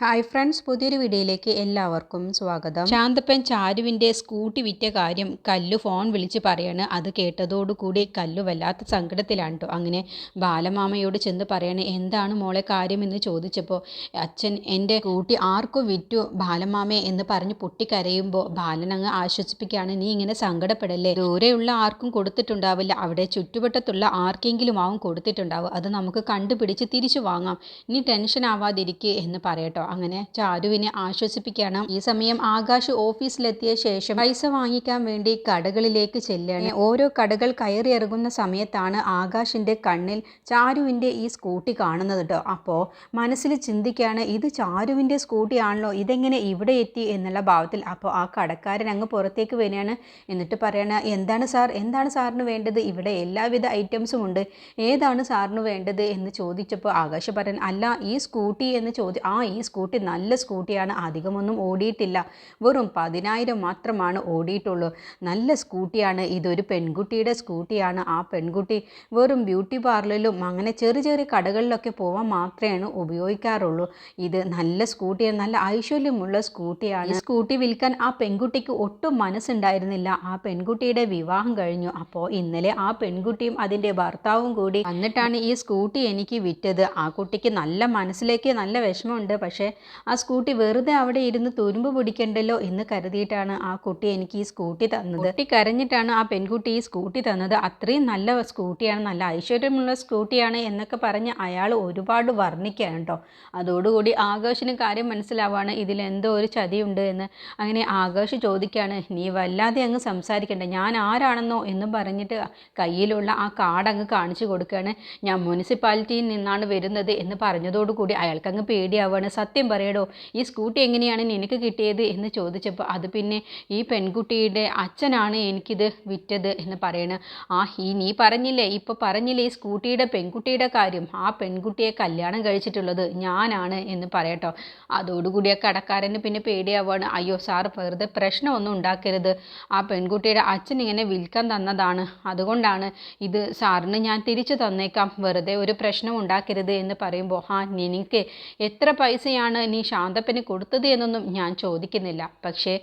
Hi friends പുതിയൊരു വീഡിയോയിലേക്ക് എല്ലാവർക്കും സ്വാഗതം. ശാന്തപ്പൻ ചാരുവിന്റെ സ്കൂട്ടി വിറ്റ കാര്യം കല്ലു ഫോൺ വിളിച്ച് പറയാണ്. അത് കേട്ടതോടുകൂടി കല്ലു വല്ലാത്ത സങ്കടത്തിലാണ് കേട്ടോ അങ്ങനെ ബാലമാമയോട് ചെന്ന് പറയാണ് എന്താണ് മോളെ കാര്യം? എന്ന് ചോദിച്ചപ്പോൾ അച്ഛൻ എന്റെ സ്കൂട്ടി ആർക്കും വിറ്റു ബാലമാമയെ എന്ന് പറഞ്ഞ് പൊട്ടിക്കരയുമ്പോൾ ബാലൻ അങ്ങ് ആശ്വസിപ്പിക്കുകയാണ് നീ ഇങ്ങനെ സങ്കടപ്പെടല്ലേ? ദൂരെയുള്ള ആർക്കും കൊടുത്തിട്ടുണ്ടാവില്ല. അവിടെ ചുറ്റുവട്ടത്തുള്ള ആർക്കെങ്കിലും ആവും കൊടുത്തിട്ടുണ്ടാവും അത് നമുക്ക് കണ്ടുപിടിച്ച് തിരിച്ചു വാങ്ങാം. നീ ടെൻഷൻ ആവാതിരിക്കുക എന്ന് പറയട്ടോ. അങ്ങനെ ചാരുവിനെ ആശ്വസിപ്പിക്കണം. ഈ സമയം ആകാശ് ഓഫീസിലെത്തിയ ശേഷം പൈസ വാങ്ങിക്കാൻ വേണ്ടി കടകളിലേക്ക് ചെല്ലുകയാണ് ഓരോ കടകൾ കയറി ഇറങ്ങുന്ന സമയത്താണ് ആകാശിന്റെ കണ്ണിൽ ചാരുവിന്റെ ഈ സ്കൂട്ടി കാണുന്നത് കേട്ടോ. അപ്പോൾ മനസ്സിൽ ചിന്തിക്കുകയാണ് ഇത് ചാരുവിന്റെ സ്കൂട്ടി ആണല്ലോ ഇതെങ്ങനെ ഇവിടെ എത്തി എന്നുള്ള ഭാവത്തിൽ അപ്പോൾ ആ കടക്കാരൻ അങ്ങ് പുറത്തേക്ക് വരികയാണ്. എന്നിട്ട് പറയണ എന്താണ് സാർ എന്താണ് സാറിന് വേണ്ടത്? ഇവിടെ എല്ലാവിധ ഐറ്റംസും ഉണ്ട്. ഏതാണ് സാറിന് വേണ്ടത്? എന്ന് ചോദിച്ചപ്പോൾ ആകാശ് പറയാൻ അല്ല ഈ സ്കൂട്ടി എന്ന് ചോദി ആ ഈ സ്കൂട്ടി നല്ല സ്കൂട്ടിയാണ്. അധികമൊന്നും ഓടിയിട്ടില്ല. വെറും പതിനായിരം മാത്രമാണ് ഓടിയിട്ടുള്ളൂ. നല്ല സ്കൂട്ടിയാണ്. ഇതൊരു പെൺകുട്ടിയുടെ സ്കൂട്ടിയാണ്. ആ പെൺകുട്ടി വെറും ബ്യൂട്ടി പാർലറിലും അങ്ങനെ ചെറിയ ചെറിയ കടകളിലൊക്കെ പോകാൻ മാത്രമേ ഉപയോഗിക്കാറുള്ളൂ. ഇത് നല്ല സ്കൂട്ടിയാണ് നല്ല ഐശ്വര്യമുള്ള സ്കൂട്ടിയാണ്. സ്കൂട്ടി വിൽക്കാൻ ആ പെൺകുട്ടിക്ക് ഒട്ടും മനസ്സുണ്ടായിരുന്നില്ല. ആ പെൺകുട്ടിയുടെ വിവാഹം കഴിഞ്ഞു. അപ്പോൾ ഇന്നലെ ആ പെൺകുട്ടിയും അതിന്റെ ഭർത്താവും കൂടി എന്നിട്ടാണ് ഈ സ്കൂട്ടി എനിക്ക് വിറ്റത്. ആ കുട്ടിക്ക് നല്ല മനസ്സിലേക്ക് നല്ല വിഷമമുണ്ട്. പക്ഷേ ആ സ്കൂട്ടി വെറുതെ അവിടെ ഇരുന്ന് തുരുമ്പ് പിടിക്കണ്ടല്ലോ എന്ന് കരുതിയിട്ടാണ് ആ കുട്ടി എനിക്ക് ഈ സ്കൂട്ടി തന്നത്. കുട്ടി കരഞ്ഞിട്ടാണ് ആ പെൺകുട്ടി ഈ സ്കൂട്ടി തന്നത്. അത്രയും നല്ല സ്കൂട്ടിയാണ് നല്ല ഐശ്വര്യമുള്ള സ്കൂട്ടിയാണ് എന്നൊക്കെ പറഞ്ഞ് അയാൾ ഒരുപാട് വർണിക്കുകയാണ് കേട്ടോ. അതോടുകൂടി ആകാശിന് കാര്യം മനസ്സിലാവാണ് ഇതിലെന്തോ ഒരു ചതിയുണ്ട് എന്ന്. അങ്ങനെ ആകാശ് ചോദിക്കുകയാണ് നീ വല്ലാതെ അങ്ങ് സംസാരിക്കണ്ട. ഞാൻ ആരാണെന്നോ? എന്ന് പറഞ്ഞിട്ട് കയ്യിലുള്ള ആ കാർഡ് അങ്ങ് കാണിച്ചു കൊടുക്കുകയാണ്. ഞാൻ മുനിസിപ്പാലിറ്റിയിൽ നിന്നാണ് വരുന്നത് എന്ന് പറഞ്ഞതോടുകൂടി അയാൾക്ക് അങ്ങ് പേടിയാവുകയാണ്. സത്യം പറയടോ ഈ സ്കൂട്ടി എങ്ങനെയാണ് നിനക്ക് കിട്ടിയത് എന്ന് ചോദിച്ചപ്പോൾ അത് പിന്നെ ഈ പെൺകുട്ടിയുടെ അച്ഛനാണ് എനിക്കിത് വിറ്റത് എന്ന് പറയണ. ആ ഈ നീ പറഞ്ഞില്ലേ ഇപ്പോൾ പറഞ്ഞില്ലേ ഈ സ്കൂട്ടിയുടെ പെൺകുട്ടിയുടെ കാര്യം ആ പെൺകുട്ടിയെ കല്യാണം കഴിച്ചിട്ടുള്ളത് ഞാനാണ് എന്ന് പറയട്ടോ. അതോടുകൂടി ആ കടക്കാരന് പിന്നെ പേടിയാവാണ്. അയ്യോ സാർ വെറുതെ പ്രശ്നമൊന്നും ഉണ്ടാക്കരുത്. ആ പെൺകുട്ടിയുടെ അച്ഛൻ ഇങ്ങനെ വിൽക്കാൻ തന്നതാണ്. അതുകൊണ്ടാണ് ഇത് സാറിന് ഞാൻ തിരിച്ചു തന്നേക്കാം. വെറുതെ ഒരു പ്രശ്നം ഉണ്ടാക്കരുത് എന്ന് പറയുമ്പോൾ ആ നിനക്ക് എത്ര പൈസയാണ് നീ ശാന്തപ്പന് കൊടുത്തത് എന്നൊന്നും ഞാൻ ചോദിക്കുന്നില്ല. പക്ഷേ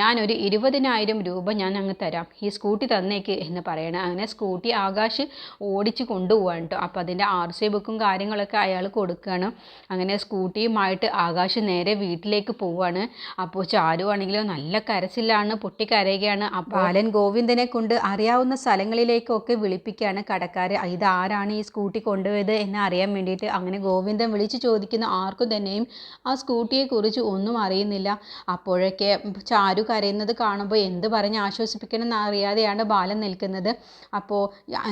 ഞാനൊരു ഇരുപതിനായിരം രൂപ ഞാൻ അങ്ങ് തരാം. ഈ സ്കൂട്ടി തന്നേക്ക് എന്ന് പറയണം അങ്ങനെ സ്കൂട്ടി ആകാശ് ഓടിച്ച് കൊണ്ടുപോകാൻ കേട്ടോ. അപ്പോൾ അതിന്റെ ആർ സി ബുക്കും കാര്യങ്ങളൊക്കെ അയാൾ കൊടുക്കുകയാണ് അങ്ങനെ സ്കൂട്ടിയുമായിട്ട് ആകാശ് നേരെ വീട്ടിലേക്ക് പോവാണ്. അപ്പോൾ ചാരു ആണെങ്കിലോ നല്ല കരച്ചിലാണ് പൊട്ടിക്കരയുകയാണ്. അപ്പോൾ ബാലൻ ഗോവിന്ദനെ കൊണ്ട് അറിയാവുന്ന സ്ഥലങ്ങളിലേക്കൊക്കെ വിളിപ്പിക്കുകയാണ് കടക്കാരെ. ഇതാരാണ് ഈ സ്കൂട്ടി കൊണ്ടുപോയത് എന്ന് അറിയാൻ വേണ്ടിയിട്ട് അങ്ങനെ ഗോവിന്ദൻ വിളിച്ച് ചോദിക്കുന്ന ആർക്കും തന്നെയും ആ സ്കൂട്ടിയെക്കുറിച്ച് ഒന്നും അറിയുന്നില്ല. അപ്പോഴൊക്കെ ചാരു കരയുന്നത് കാണുമ്പോൾ എന്ത് പറഞ്ഞ് ആശ്വസിപ്പിക്കണം എന്നറിയാതെയാണ് ബാലൻ നിൽക്കുന്നത്. അപ്പോൾ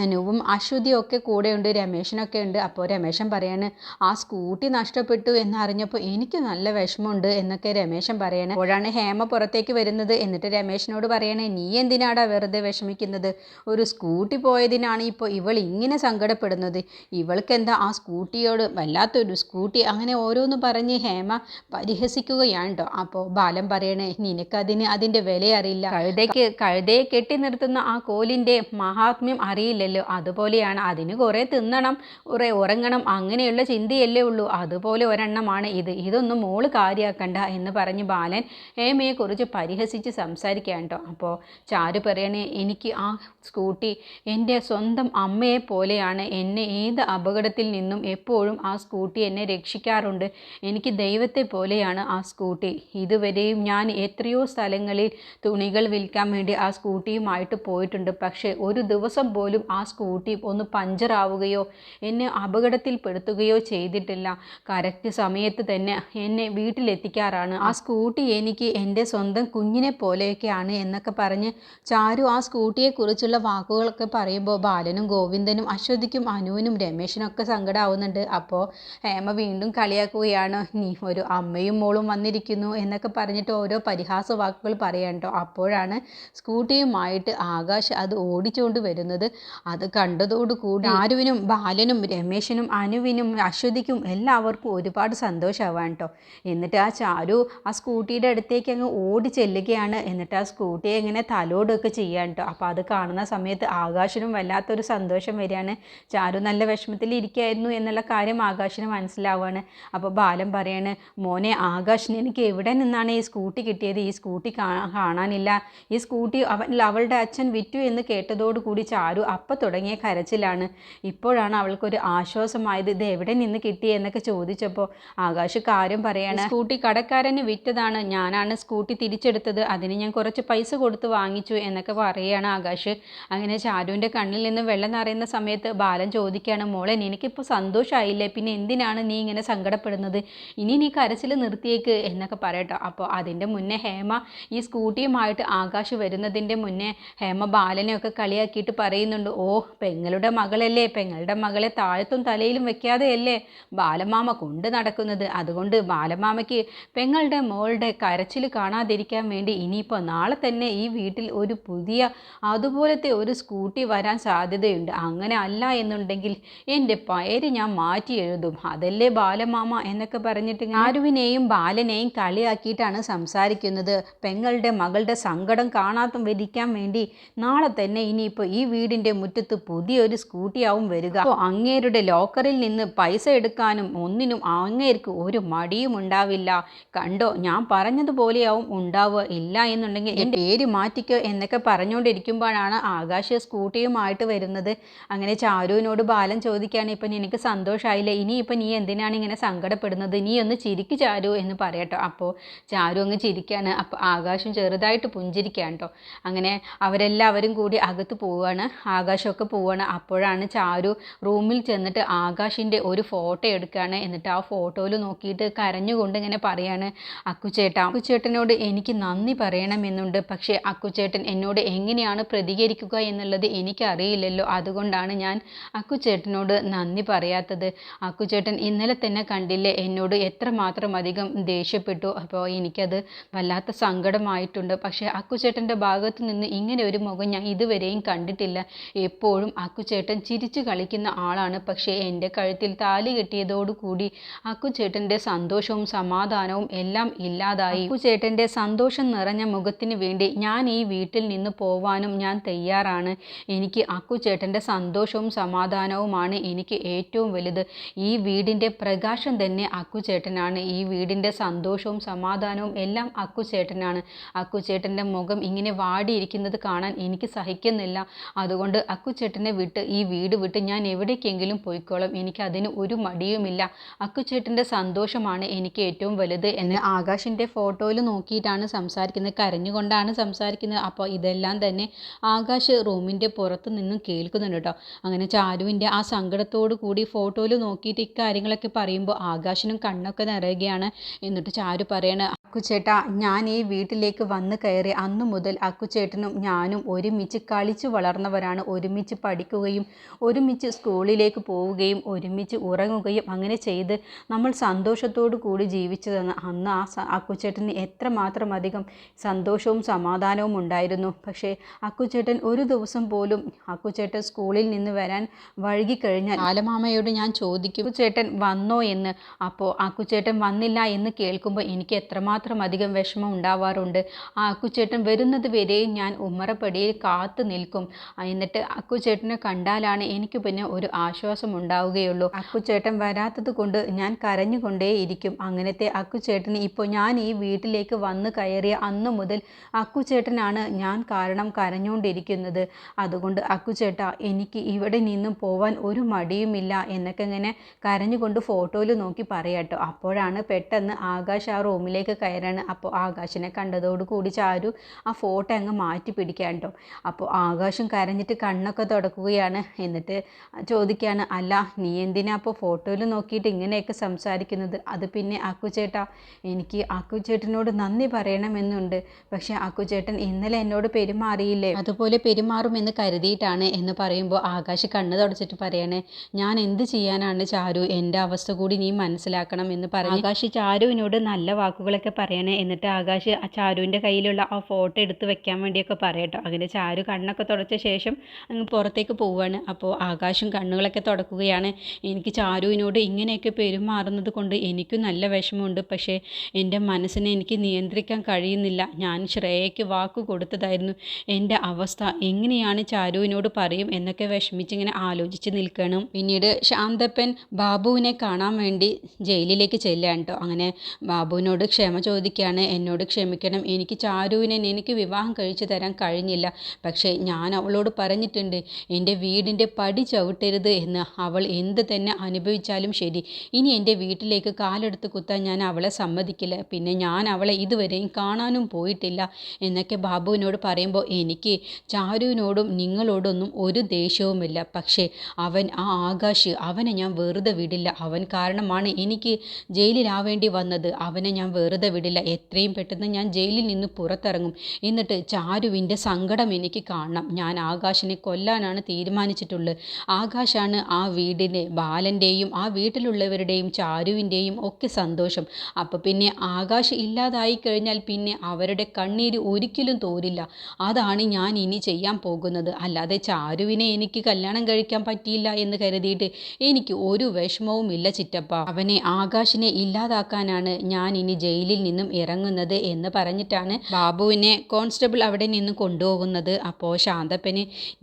അനുവും അശ്വതിയും ഒക്കെ കൂടെയുണ്ട് രമേശനൊക്കെ ഉണ്ട്. അപ്പോൾ രമേശൻ പറയാണ് ആ സ്കൂട്ടി നഷ്ടപ്പെട്ടു എന്നറിഞ്ഞപ്പോൾ എനിക്ക് നല്ല വിഷമമുണ്ട് എന്നൊക്കെ രമേശൻ പറയണേ. അപ്പോഴാണ് ഹേമ പുറത്തേക്ക് വരുന്നത്. എന്നിട്ട് രമേശനോട് പറയണേ നീ എന്തിനാടാ വെറുതെ വിഷമിക്കുന്നത്? ഒരു സ്കൂട്ടി പോയതിനാണ് ഇപ്പോൾ ഇവൾ ഇങ്ങനെ സങ്കടപ്പെടുന്നത്. ഇവൾക്ക് എന്താ ആ സ്കൂട്ടിയോട് വല്ലാത്തൊരു സ്കൂട്ടി അങ്ങനെ ഓരോന്ന് പറഞ്ഞ് ഹേമ പരിഹസിക്കുകയാണ് അപ്പോൾ ബാലൻ പറയണേ നിനക്കതിന് അതിന്റെ വില അറിയില്ല കഴുതയ്ക്ക് കഴുതയെ കെട്ടി നിർത്തുന്ന ആ കോലിന്റെ മഹാത്മ്യം അറിയില്ലല്ലോ. അതുപോലെയാണ് അതിന് കുറേ തിന്നണം കുറേ ഉറങ്ങണം അങ്ങനെയുള്ള ചിന്തയല്ലേ ഉള്ളൂ. അതുപോലെ ഒരെണ്ണമാണ് ഇത്. ഇതൊന്നും മോൾ കാര്യമാക്കണ്ട എന്ന് പറഞ്ഞ് ബാലൻ ഹേമയെക്കുറിച്ച് പരിഹസിച്ച് സംസാരിക്കുകയാണ് അപ്പോൾ ചാരു പറയണേ എനിക്ക് ആ സ്കൂട്ടി എന്റെ സ്വന്തം അമ്മയെ പോലെയാണ്. എന്നെ ഏത് അപകടത്തിൽ നിന്നും എപ്പോഴും ആ സ്കൂട്ടി എന്നെ രക്ഷിക്കാറുണ്ട്. എനിക്ക് ദൈവത്തെ പോലെയാണ് ആ സ്കൂട്ടി. ഇതുവരെയും ഞാൻ എത്രയോ സ്ഥലങ്ങളിൽ തുണികൾ വിൽക്കാൻ വേണ്ടി ആ സ്കൂട്ടിയുമായിട്ട് പോയിട്ടുണ്ട്. പക്ഷേ ഒരു ദിവസം പോലും ആ സ്കൂട്ടി ഒന്ന് പഞ്ചറാവുകയോ എന്നെ അപകടത്തിൽപ്പെടുത്തുകയോ ചെയ്തിട്ടില്ല. കറക്റ്റ് സമയത്ത് തന്നെ എന്നെ വീട്ടിലെത്തിക്കാറാണ്. ആ സ്കൂട്ടി എനിക്ക് എന്റെ സ്വന്തം കുഞ്ഞിനെ പോലെയൊക്കെയാണ് എന്നൊക്കെ പറഞ്ഞ് ചാരു ആ സ്കൂട്ടിയെക്കുറിച്ചുള്ള വാക്കുകളൊക്കെ പറയുമ്പോൾ ബാലനും ഗോവിന്ദനും അശ്വതിക്കും അനുവിനും രമേശനൊക്കെ സങ്കടമാവുന്നുണ്ട് അപ്പോൾ ഹേമ വീണ്ടും കളിയാക്കുകയാണ്. നീ ഒരു അമ്മയും മോളും വന്നിരിക്കുന്നു എന്നൊക്കെ പറഞ്ഞിട്ട് ഓരോ പരിഹാസ വാക്കുകൾ പറയാൻ കേട്ടോ. അപ്പോഴാണ് സ്കൂട്ടിയുമായിട്ട് ആകാശ് അത് ഓടിച്ചുകൊണ്ട് വരുന്നത്. അത് കണ്ടതോടുകൂടി ആരുവിനും ബാലനും രമേശനും അനുവിനും അശ്വതിക്കും എല്ലാവർക്കും ഒരുപാട് സന്തോഷമാവാൻ കേട്ടോ. എന്നിട്ട് ആ ചാരു ആ സ്കൂട്ടിയുടെ അടുത്തേക്ക് അങ്ങ് ഓടി ചെല്ലുകയാണ്. എന്നിട്ട് ആ സ്കൂട്ടിയെ ഇങ്ങനെ തലോടൊക്കെ ചെയ്യാൻ കേട്ടോ. അപ്പോൾ അത് കാണുന്ന സമയത്ത് ആകാശിനും വല്ലാത്തൊരു സന്തോഷം വരികയാണ്. ചാരു നല്ല വിഷമത്തിൽ ഇരിക്കുകയായിരുന്നു എന്നുള്ള കാര്യം ആകാശിന് മനസ്സിലാവുകയാണ്. അപ്പോൾ ബാലൻ പറയും പറയാണ് മോനെ ആകാശ് എനിക്ക് എവിടെ നിന്നാണ് ഈ സ്കൂട്ടി കിട്ടിയത്? ഈ സ്കൂട്ടി കാണാനില്ല. ഈ സ്കൂട്ടി അവൻ അവളുടെ അച്ഛൻ വിറ്റു എന്ന് കേട്ടതോടുകൂടി ചാരു അപ്പം തുടങ്ങിയ കരച്ചിലാണ്. ഇപ്പോഴാണ് അവൾക്കൊരു ആശ്വാസമായത്. ഇത് എവിടെ നിന്ന് കിട്ടി എന്നൊക്കെ ചോദിച്ചപ്പോൾ ആകാശ് കാര്യം പറയാണ് സ്കൂട്ടി കടക്കാരന് വിറ്റതാണ്. ഞാനാണ് സ്കൂട്ടി തിരിച്ചെടുത്തത്. അതിന് ഞാൻ കുറച്ച് പൈസ കൊടുത്ത് വാങ്ങിച്ചു എന്നൊക്കെ പറയുകയാണ് ആകാശ്. അങ്ങനെ ചാരുവിന്റെ കണ്ണിൽ നിന്ന് വെള്ളം നിറയുന്ന സമയത്ത് ബാലൻ ചോദിക്കുകയാണ് മോളെ എനിക്കിപ്പോൾ സന്തോഷമായില്ലേ പിന്നെ എന്തിനാണ് നീ ഇങ്ങനെ സങ്കടപ്പെടുന്നത്? ഇനി നീ കരച്ചിൽ നിർത്തിയേക്ക് എന്നൊക്കെ പറയട്ടോ. അപ്പോൾ അതിന്റെ മുന്നേ ഹേമ ഈ സ്കൂട്ടിയുമായിട്ട് ആകാശ് വരുന്നതിന്റെ മുന്നേ ഹേമ ബാലനെയൊക്കെ കളിയാക്കിയിട്ട് പറയുന്നുണ്ട് ഓ പെങ്ങളുടെ മകളല്ലേ പെങ്ങളുടെ മകളെ താഴത്തും തലയിലും വെക്കാതെയല്ലേ ബാലമാമ കൊണ്ട് നടക്കുന്നത്. അതുകൊണ്ട് ബാലമാമയ്ക്ക് പെങ്ങളുടെ മോളുടെ കരച്ചിൽ കാണാതിരിക്കാൻ വേണ്ടി ഇനിയിപ്പോൾ നാളെ തന്നെ ഈ വീട്ടിൽ ഒരു പുതിയ അതുപോലത്തെ ഒരു സ്കൂട്ടി വരാൻ സാധ്യതയുണ്ട്. അങ്ങനെ അല്ല എന്നുണ്ടെങ്കിൽ എന്റെ പേര് ഞാൻ മാറ്റി എഴുതും. അതല്ലേ ബാലമാമ എന്നൊക്കെ പറഞ്ഞിട്ട് ആരുവിനെയും ബാലനെയും കളിയാക്കിയിട്ടാണ് സംസാരിക്കുന്നത്. പെങ്ങളുടെ മകളുടെ സങ്കടം കാണാത്ത വരിക്കാൻ വേണ്ടി നാളെ തന്നെ ഇനിയിപ്പോൾ ഈ വീടിന്റെ മുറ്റത്ത് പുതിയൊരു സ്കൂട്ടിയാവും വരിക. അപ്പോൾ അങ്ങേരുടെ ലോക്കറിൽ നിന്ന് പൈസ എടുക്കാനും ഒന്നിനും അങ്ങേർക്ക് ഒരു മടിയും ഉണ്ടാവില്ല. കണ്ടോ ഞാൻ പറഞ്ഞതുപോലെയാവും ഉണ്ടാവുക. ഇല്ല എന്നുണ്ടെങ്കിൽ എന്റെ പേര് മാറ്റിക്കോ എന്നൊക്കെ പറഞ്ഞുകൊണ്ടിരിക്കുമ്പോഴാണ് ആകാശ സ്കൂട്ടിയുമായിട്ട് വരുന്നത്. അങ്ങനെ ചാരുവിനോട് ബാലൻ ചോദിക്കുകയാണ് ഇപ്പം നിനക്ക് സന്തോഷമായില്ലേ ഇനി ഇപ്പം നീ എന്തിനാണ് ഇങ്ങനെ സങ്കടപ്പെടുന്നത്? നീ ഒന്ന് ചിരിക്ക് ചാരു എന്ന് പറയട്ടോ അപ്പോൾ ചാരു അങ്ങ് ചിരിക്കുകയാണ് അപ്പോൾ ആകാശം ചെറുതായിട്ട് പുഞ്ചിരിക്കുകയാണ് കേട്ടോ. അങ്ങനെ അവരെല്ലാവരും കൂടി അകത്ത് പോവുകയാണ്. ആകാശമൊക്കെ പോവുകയാണ്. അപ്പോഴാണ് ചാരു റൂമിൽ ചെന്നിട്ട് ആകാശിന്റെ ഒരു ഫോട്ടോ എടുക്കുകയാണ്. എന്നിട്ട് ആ ഫോട്ടോയിൽ നോക്കിയിട്ട് കരഞ്ഞുകൊണ്ട് ഇങ്ങനെ പറയാണ് അക്കുചേട്ടാ അക്കുചേട്ടനോട് എനിക്ക് നന്ദി പറയണമെന്നുണ്ട്. പക്ഷേ അക്കുചേട്ടൻ എന്നോട് എങ്ങനെയാണ് പ്രതികരിക്കുക എന്നുള്ളത് എനിക്കറിയില്ലല്ലോ. അതുകൊണ്ടാണ് ഞാൻ അക്കുചേട്ടനോട് നന്ദി പറയാത്തത്. അക്കുചേട്ടൻ ഇന്നലെ തന്നെ കണ്ടില്ലേ എന്നോട് എത്രമാത്രം അധികം ദേഷ്യപ്പെട്ടു. അപ്പോൾ എനിക്കത് വല്ലാത്ത സങ്കടമായിട്ടുണ്ട്. പക്ഷേ അക്കുചേട്ടന്റെ ഭാഗത്തു നിന്ന് ഇങ്ങനെ ഒരു മുഖം ഞാൻ ഇതുവരെയും കണ്ടിട്ടില്ല. എപ്പോഴും അക്കുചേട്ടൻ ചിരിച്ചു കളിക്കുന്ന ആളാണ്. പക്ഷേ എന്റെ കഴുത്തിൽ താലി കെട്ടിയതോടുകൂടി അക്കുചേട്ടന്റെ സന്തോഷവും സമാധാനവും എല്ലാം ഇല്ലാതായി. അക്കുചേട്ടന്റെ സന്തോഷം നിറഞ്ഞ മുഖത്തിന് വേണ്ടി ഞാൻ ഈ വീട്ടിൽ നിന്ന് പോവാനും ഞാൻ തയ്യാറാണ്. എനിക്ക് അക്കുചേട്ടന്റെ സന്തോഷവും സമാധാനവുമാണ് എനിക്ക് ഏറ്റവും വലുത്. ഈ വീടിന്റെ പ്രകാശം തന്നെ അക്കുചേട്ടനാണ്. ഈ വീടിന്റെ സന്തോഷവും സമാധാനവും എല്ലാം അക്കുചേട്ടനാണ്. അക്കുചേട്ടന്റെ മുഖം ഇങ്ങനെ വാടിയിരിക്കുന്നത് കാണാൻ എനിക്ക് സഹിക്കുന്നില്ല. അതുകൊണ്ട് അക്കുചേട്ടനെ വിട്ട് ഈ വീട് വിട്ട് ഞാൻ എവിടേക്കെങ്കിലും പോയിക്കോളും. എനിക്ക് അതിന് ഒരു മടിയുമില്ല. അക്കുചേട്ടന്റെ സന്തോഷമാണ് എനിക്ക് ഏറ്റവും വലുത് എന്ന് ആകാശിന്റെ ഫോട്ടോയിൽ നോക്കിയിട്ടാണ് സംസാരിക്കുന്നത്. കരഞ്ഞുകൊണ്ടാണ് സംസാരിക്കുന്നത്. അപ്പോൾ ഇതെല്ലാം തന്നെ ആകാശ് റൂമിന്റെ പുറത്ത് നിന്നും കേൾക്കുന്നുണ്ട് കേട്ടോ. അങ്ങനെ ചാരുവിന്റെ ആ സങ്കടത്തോടു കൂടി ഫോട്ടോയിൽ നോക്കിയിട്ട് ഇക്കാര്യങ്ങളൊക്കെ പറയുമ്പോൾ ആകാശിനും കണ്ണൊക്കെ നിറയുകയാണ്. എന്നിട്ട് ചാരു പറയണ അക്കുചേട്ടാ ഞാൻ ഈ വീട്ടിലേക്ക് വന്നു കയറി അന്നു മുതൽ അക്കുചേട്ടനും ഞാനും ഒരുമിച്ച് കളിച്ചു വളർന്നവരാണ്. ഒരുമിച്ച് പഠിക്കുകയും ഒരുമിച്ച് സ്കൂളിലേക്ക് പോവുകയും ഒരുമിച്ച് ഉറങ്ങുകയും അങ്ങനെ ചെയ്ത് നമ്മൾ സന്തോഷത്തോടു കൂടി ജീവിച്ചതെന്ന് അന്ന് ആ അക്കുച്ചേട്ടന് എത്രമാത്രം അധികം സന്തോഷവും സമാധാനവും ഉണ്ടായിരുന്നു. പക്ഷേ അക്കുചേട്ടൻ ഒരു ദിവസം പോലും അക്കുചേട്ടൻ സ്കൂളിൽ നിന്ന് വരാൻ വഴുകിക്കഴിഞ്ഞാൽ ആലമാമയോട് ഞാൻ ചോദിക്കും ചേട്ടൻ വന്നോ എന്ന്. അപ്പോൾ അക്കുചേട്ടൻ വന്നില്ല എന്ന് കേൾക്കുമ്പോൾ എനിക്ക് എത്രമാത്രം അധികം വിഷമം ഉണ്ടാവാറുണ്ട്. ആ അക്കുച്ചേട്ടൻ വരുന്നത് വരെയും ഞാൻ ഉമ്മറപ്പടിയിൽ കാത്തു നിൽക്കും. എന്നിട്ട് അക്കുച്ചേട്ടനെ കണ്ടാലാണ് എനിക്ക് പിന്നെ ഒരു ആശ്വാസം ഉണ്ടാവുകയുള്ളൂ. അക്കുച്ചേട്ടൻ വരാത്തത് കൊണ്ട് ഞാൻ കരഞ്ഞുകൊണ്ടേയിരിക്കും അങ്ങനത്തെ അക്കുച്ചേട്ടന് ഇപ്പോൾ ഞാൻ ഈ വീട്ടിലേക്ക് വന്ന് കയറിയ അന്ന് മുതൽ അക്കുച്ചേട്ടനാണ് ഞാൻ കാരണം കരഞ്ഞുകൊണ്ടിരിക്കുന്നത്. അതുകൊണ്ട് അക്കുച്ചേട്ട എനിക്ക് ഇവിടെ നിന്നും പോവാൻ ഒരു മടിയുമില്ല. എന്നൊക്കെ ഇങ്ങനെ കരഞ്ഞുകൊണ്ട് ഫോട്ടോയിൽ നോക്കി പറയാട്ടോ. അപ്പോഴാണ് പെട്ടെന്ന് ആകാശ് ആ റൂമിലേക്ക് കയറാണ്. അപ്പോൾ ആകാശിനെ കണ്ടതോടുകൂടി ചാരു ആ ഫോട്ടോ അങ്ങ് മാറ്റി പിടിക്കാൻ കേട്ടോ. അപ്പോൾ ആകാശം കരഞ്ഞിട്ട് കണ്ണൊക്കെ തുടക്കുകയാണ്. എന്നിട്ട് ചോദിക്കുകയാണ് അല്ല നീ എന്തിനാ അപ്പോൾ ഫോട്ടോയിൽ നോക്കിയിട്ട് ഇങ്ങനെയൊക്കെ സംസാരിക്കുന്നത്? അത് പിന്നെ അക്കുചേട്ടാ എനിക്ക് അക്കുചേട്ടനോട് നന്ദി പറയണമെന്നുണ്ട്. പക്ഷേ അക്കുചേട്ടൻ ഇന്നലെ എന്നോട് പെരുമാറിയില്ലേ? അതുപോലെ പെരുമാറുമെന്ന് കരുതിയിട്ടാണ് എന്ന് പറയുമ്പോൾ ആകാശ് കണ്ണ് തുടച്ചിട്ട് പറയണേ ഞാൻ എന്ത് ചെയ്യാനാണ് ചാരു? എന്റെ അവസ്ഥ കൂടി നീ മനസ്സിലാക്കണം. എന്ന് പറഞ്ഞു. ആകാശ് ചാരുവിനോട് നല്ല വാക്കുകളൊക്കെ പറയണേ. എന്നിട്ട് ആകാശ് ആ ചാരുവിന്റെ കയ്യിലുള്ള ആ ഫോട്ടോ എടുത്ത് വെക്കാൻ വേണ്ടിയൊക്കെ പറയട്ടോ. അങ്ങനെ ചാരു കണ്ണൊക്കെ തുടച്ച ശേഷം അങ്ങ് പുറത്തേക്ക് പോവുകയാണ് അപ്പോൾ ആകാശും കണ്ണുകളൊക്കെ തുടക്കുകയാണ്. എനിക്ക് ചാരുവിനോട് ഇങ്ങനെയൊക്കെ പെരുമാറുന്നത് കൊണ്ട് എനിക്കും നല്ല വിഷമമുണ്ട്. പക്ഷേ എന്റെ മനസ്സിനെ എനിക്ക് നിയന്ത്രിക്കാൻ കഴിയുന്നില്ല. ഞാൻ ശ്രേയയ്ക്ക് വാക്ക് കൊടുത്തതായിരുന്നു. എന്റെ അവസ്ഥ എങ്ങനെയാണ് ചാരുവിനോട് പറയും എന്നൊക്കെ വിഷമിച്ചിങ്ങനെ ആലോചിച്ച് നിൽക്കണം. പിന്നീട് ശാന്തപ്പൻ ബാബുവിനെ കാണാൻ വേണ്ടി ജയിലിൽ വീട്ടിലേക്ക് ചെല്ലുകയാണ് കേട്ടോ. അങ്ങനെ ബാബുവിനോട് ക്ഷമ ചോദിക്കുകയാണ്. എന്നോട് ക്ഷമിക്കണം. എനിക്ക് ചാരുവിനെ എനിക്ക് വിവാഹം കഴിച്ചു തരാൻ കഴിഞ്ഞില്ല. പക്ഷേ ഞാൻ അവളോട് പറഞ്ഞിട്ടുണ്ട് എന്റെ വീടിന്റെ പടി ചവിട്ടരുത് എന്ന്. അവൾ എന്ത് തന്നെ അനുഭവിച്ചാലും ശരി. ഇനി എന്റെ വീട്ടിലേക്ക് കാലെടുത്ത് കുത്താൻ ഞാൻ അവളെ സമ്മതിക്കില്ല. പിന്നെ ഞാൻ അവളെ ഇതുവരെയും കാണാനും പോയിട്ടില്ല എന്നൊക്കെ ബാബുവിനോട് പറയുമ്പോൾ എനിക്ക് ചാരുവിനോടും നിങ്ങളോടൊന്നും ഒരു ദേഷ്യവുമില്ല. പക്ഷേ അവൻ ആ ആകാശ് അവനെ ഞാൻ വെറുതെ വിടില്ല. അവൻ കാരണമാണ് എനിക്ക് ജയിലിലാവേണ്ടി വന്നത്. അവനെ ഞാൻ വെറുതെ വിടില്ല. എത്രയും പെട്ടെന്ന് ഞാൻ ജയിലിൽ നിന്ന് പുറത്തിറങ്ങും. എന്നിട്ട് ചാരുവിന്റെ സങ്കടം എനിക്ക് കാണണം. ഞാൻ ആകാശിനെ കൊല്ലാനാണ് തീരുമാനിച്ചിട്ടുള്ളത്. ആകാശാണ് ആ വീടിനെ ബാലന്റെയും ആ വീട്ടിലുള്ളവരുടെയും ചാരുവിന്റെയും ഒക്കെ സന്തോഷം. അപ്പോൾ പിന്നെ ആകാശ് ഇല്ലാതായി കഴിഞ്ഞാൽ പിന്നെ അവരുടെ കണ്ണീര് ഒരിക്കലും തോരില്ല. അതാണ് ഞാൻ ഇനി ചെയ്യാൻ പോകുന്നത്. അല്ലാതെ ചാരുവിനെ എനിക്ക് കല്യാണം കഴിക്കാൻ പറ്റിയില്ല എന്ന് കരുതിയിട്ട് എനിക്ക് ഒരു വിഷമവും ഇല്ല ചിറ്റപ്പ. അവനെ ആകാശിനെ ഇല്ലാതാക്കാനാണ് ഞാൻ ഇനി ജയിലിൽ നിന്നും ഇറങ്ങുന്നത് എന്ന് പറഞ്ഞിട്ടാണ് ബാബുവിനെ കോൺസ്റ്റബിൾ അവിടെ നിന്ന് കൊണ്ടുപോകുന്നത്. അപ്പോൾ ശാന്തപ്പന്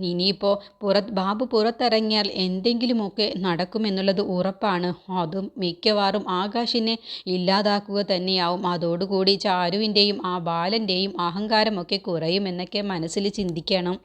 ഇനിയിപ്പോൾ പുറത്ത് ബാബു പുറത്തിറങ്ങിയാൽ എന്തെങ്കിലുമൊക്കെ നടക്കുമെന്നുള്ളത് ഉറപ്പാണ്. അതും മിക്കവാറും ആകാശിനെ ഇല്ലാതാക്കുക തന്നെയാവും. അതോടുകൂടി ചാരുവിന്റെയും ആ ബാലന്റെയും അഹങ്കാരമൊക്കെ കുറയുമെന്നൊക്കെ മനസ്സിൽ ചിന്തിക്കണം.